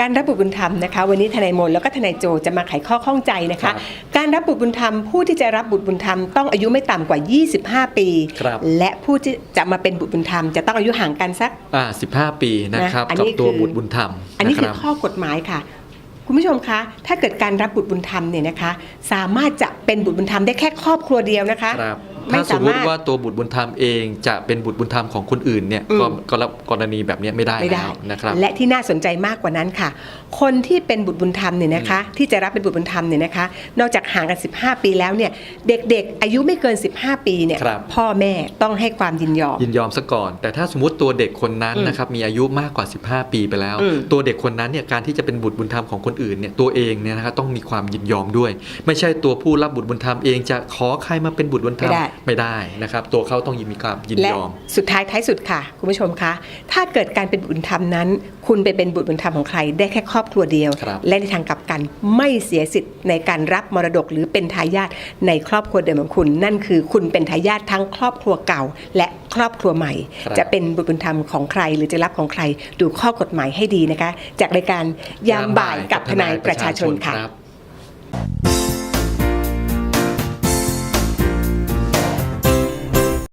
การรับบุตรบุญธรรมนะคะ วันนี้ทนายมนแล้วก็ทนายโจจะมาไขข้อข้องใจนะคะครับการรับบุตรบุญธรรม ผู้ที่จะรับบุตรบุญธรรมต้องอายุไม่ต่ำกว่า 25 ปี ครับและผู้ที่จะมาเป็นบุตรบุญธรรมจะต้องอายุห่างกันสัก อ่า15 ปีนะครับนะอันกับนี้ตัวคือ บุตรบุญธรรมอันนี้ะคือรับ ข้อกฎหมายค่ะ คุณผู้ชมคะ ถ้าเกิดการรับบุตรบุญธรรมเนี่ยนะคะ สามารถจะเป็นบุตรบุญธรรมได้แค่ครอบครัวเดียวนะคะ ครับ ไม่ถ้าสสามมมารถติว่าตัวบุตรบุญธรรมเองจะเป็นบุตรบุญธรรมของคนอื่นเนี่ยอืม ก็ก็รับกรณีแบบเนี้ยไม่ได้ไม่ได้แล้วนะครับ และที่น่าสนใจมากกว่านั้นค่ะ คนที่เป็นบุตรบุญธรรมเนี่ยนะคะ ที่จะรับเป็นบุตรบุญธรรมเนี่ยนะคะ นอกจากห่างกัน 15 ปีแล้วเนี่ยเด็กๆ อายุไม่เกิน 15 ปีเนี่ยครับ พ่อแม่ต้องให้ความยินยอม ยินยอมซะก่อน แต่ถ้าสมมติตัวเด็กคนนั้นอืมนะครับมีอายุมากกว่า 15 ปีไปแล้ว อืมตัวเด็กคนนั้นเนี่ยการที่จะเป็นบุตรบุญธรรมของคนอื่นเนี่ยตัวเองเนี่ยนะครับต้องมีความยินยอมด้วย ไม่ใช่ตัวผู้รับบุตรบุญธรรมเองจะขอใครมาเป็นบุตรบุญธรรมไม่ได้ ไม่ได้นะครับ ตัวเขาต้องมีความยินและยอม สุดท้ายท้ายสุดค่ะ คุณผู้ชมคะ ถ้าเกิดการเป็นบุตรบุญธรรมนั้น คุณไปเป็นบุตรบุญธรรมของใคร ได้แค่ครอบครัวเดียวครับและในทางกลับกันไม่เสียสิทธิ์ในการรับมรดกหรือเป็นทายาทในครอบครัวเดิมของคุณ นั่นคือคุณเป็นทายาททั้งครอบครัวเก่า และครอบครัวใหม่ครับจะเป็นบุตรบุญธรรมของใคร หรือจะรับของใครดูข้อกฎหมายให้ดีนะคะ จากรายการยามบ่ายกับทนายประชาชนค่ะรับ